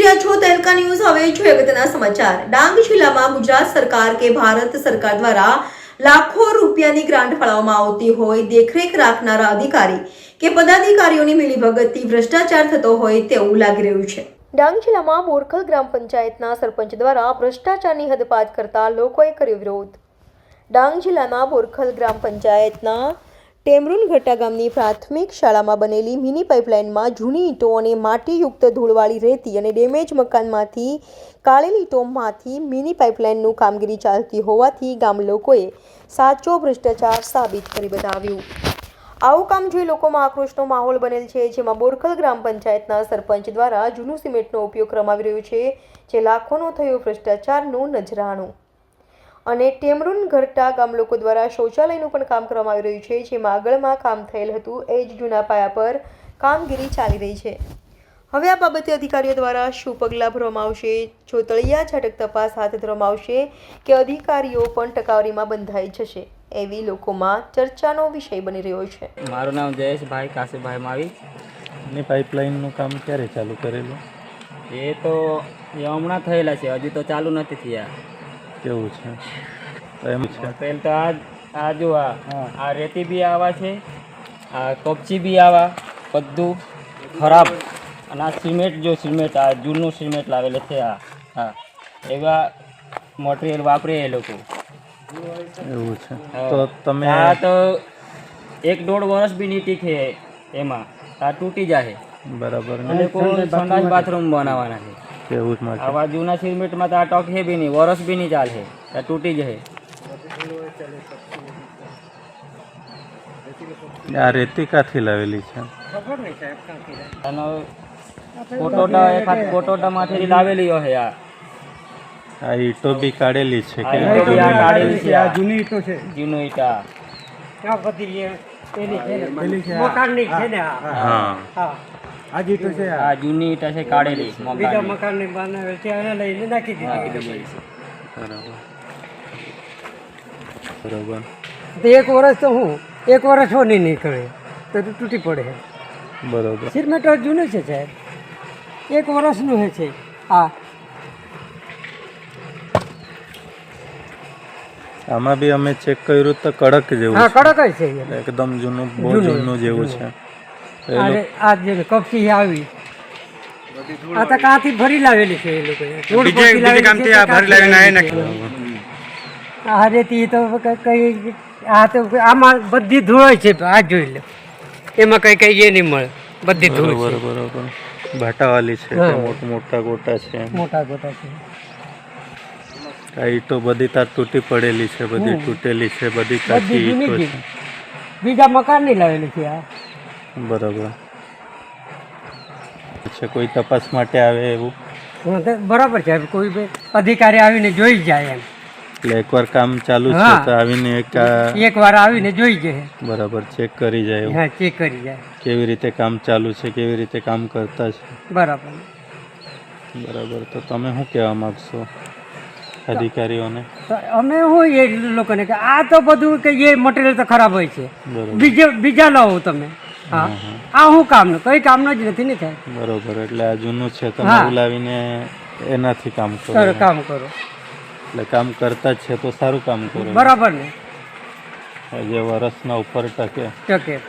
રહ્યા છો તહેલકા ન્યૂઝ. હવે જોઈએ અગત્યના સમાચાર. ડાંગ જિલ્લામાં ગુજરાત સરકાર કે ભારત સરકાર દ્વારા લાખો રૂપિયાની ગ્રાન્ટ ફાળવવામાં આવતી હોય, દેખરેખ રાખનારા અધિકારી કે પદાધિકારીઓની મિલીભગતથી ભ્રષ્ટાચાર થતો હોય તેવું લાગી રહ્યું છે. ડાંગ જિલ્લામાં બોરખલ ગ્રામ પંચાયતના સરપંચ દ્વારા ભ્રષ્ટાચારની હદપાત કરતા લોકોએ કર્યો વિરોધ. ડાંગ જિલ્લાના બોરખલ ગ્રામ પંચાયતના ટેમરૂન ઘટ્ટા ગામની પ્રાથમિક શાળામાં બનેલી મિની પાઇપલાઇનમાં જૂની ઈંટો અને માટીયુક્ત ધૂળવાળી રેતી અને ડેમેજ મકાનમાંથી કાળેલી ઈંટોમાંથી મિની પાઇપલાઇનનું કામગીરી ચાલતી હોવાથી ગામ લોકોએ સાચો ભ્રષ્ટાચાર સાબિત કરી બતાવ્યું. આવું કામ જોઈ લોકોમાં આક્રોશનો માહોલ બનેલ છે, જેમાં બોરખલ ગ્રામ પંચાયતના સરપંચ દ્વારા જૂનું સિમેન્ટનો ઉપયોગ કરવામાં આવી રહ્યો છે, જે લાખોનો થયો ભ્રષ્ટાચારનું નજરાણું. અને ટેમરૂન ઘરટા ગામ લોકો દ્વારા શૌચાલયનું પણ કામ કરવામાં આવી રહ્યું છે જેમાં આગળમાં કામ થયેલ હતું. એ જ જૂના પાયા પર કામગીરી ચાલી રહી છે. હવે આ બાબતે અધિકારીઓ દ્વારા શું પગલાં ભરવામાં આવશે? જો તળિયા છટક તપાસ હાથ ધરવામાં આવશે કે અધિકારીઓ પણ ટકાવારીમાં બંધાઈ જશે એવી લોકોમાં ચર્ચાનો વિષય બની રહ્યો છે. મારું નામ જયેશભાઈ કાશીભાઈ માવી. ની પાઇપલાઇનનું કામ ક્યારે ચાલુ કરેલું? એ તો એ હમણાં થયેલા છે હજી તો ચાલુ નથી થયા. કેવું છે? તો એમ છે. પહેલ તો આ આ જો આ આ રેતી બી આવા છે આ કપચી બી આવા બધું ખરાબ. અને આ સિમેન્ટ જો સિમેન્ટ આ જૂનું સિમેન્ટ લાવેલું છે આ. હા. એવા મટીરિયલ વાપરે એ લોકો. એવું છે. હા. તો તમે આ તો એક દોઢ વર્ષ બી નહીં છે એમાં. આ તૂટી જાય બરાબર. સંડાસ બાથરૂમ બનાવવાના છે. કેવું જ માટે આવા જૂના સિમેન્ટમાં તો આ ટોક છે બી નહીં વરસ બી નહીં ચાલે આ તૂટી જાય આ રેતી કાથી લાવેલી છે. આનો કોટોટા એકાદ કોટોટામાંથી લાવેલી હોય આ. આ ઈટો બી કાઢેલી છે આ કે ઈંટો બી આ કાઢેલી છે આ જૂની ઈટો છે. જૂનું ઈટા ક્યાં બધી પેલી છે ને, મકાનની છે ને હા. હા. આ જ છે આ. જૂની ઈટા છે કાઢેલી બીજા મકાનની. બનાવેલ છે એને લઈને નાખી દીધી. બરાબર. બરાબર. તો એક વર્ષ તો હું એક વર્ષ હો નહીં નીકળે તો તો તૂટી પડે. બરાબર. સિમેન્ટ જૂનું છે સાહેબ. એક વર્ષનું હે છે આ આમાં બી અમે ચેક કર્યું તો કડક જેવું હા કડક જ છે. એકદમ જૂનું બહુ જૂનું. જેવું છે. તો આ જે કપચી આવી. આ તો કાંથી ભરી લાવેલી છે એ લોકોએ. રોડ પરથી લાવેલી છે તો કાંથી આ રેતી તો કઈ આ તો આમાં બધી ધૂળ છે આ જોઈ લો. એમાં કઈ કઈ એ નહીં મળે. બધી ધૂળ બરોબર છે. બરોબર. ભાટાવાલી છે મોટા મોટા ગોટા છે? મોટા ગોટા છે. આ ઈટો બધી તાર તૂટી પડેલી છે બધી તૂટેલી છે બધી કાચી બીજા મકાન નહીં લાવેલી છે આ. બરાબર. અચ્છા કોઈ તપાસ માટે આવે એવું? બરાબર છે કોઈ અધિકારી આવીને જોઈ જાય એમ. એટલે એકવાર કામ ચાલુ છે તો આવીને એક એકવાર આવીને જોઈ જાય. બરાબર ચેક કરી જાય એવું. હા ચેક કરી જાય. કેવી રીતે કામ ચાલુ છે કેવી રીતે કામ કરતા છે. બરાબર. બરાબર તો તમે શું કહેવા માગશો અધિકારીઓને? અમે હું એ લોકોને કે આ તો બધું કે એ મટીરિયલ તો ખરાબ હોય છે. બીજા બીજે બીજા લાવો તમે. હા. આ શું કામનું? કઈ કામનું જ નથી ને થાય. બરોબર એટલે આ જૂનું છે તો હા. લાવીને એનાથી કામ કરો. કરો કામ કરો. એટલે કામ કરતા જ છે તો સારું કામ કરો. બરાબર ને? જે વરસના ઉપર ટકે. ટકે.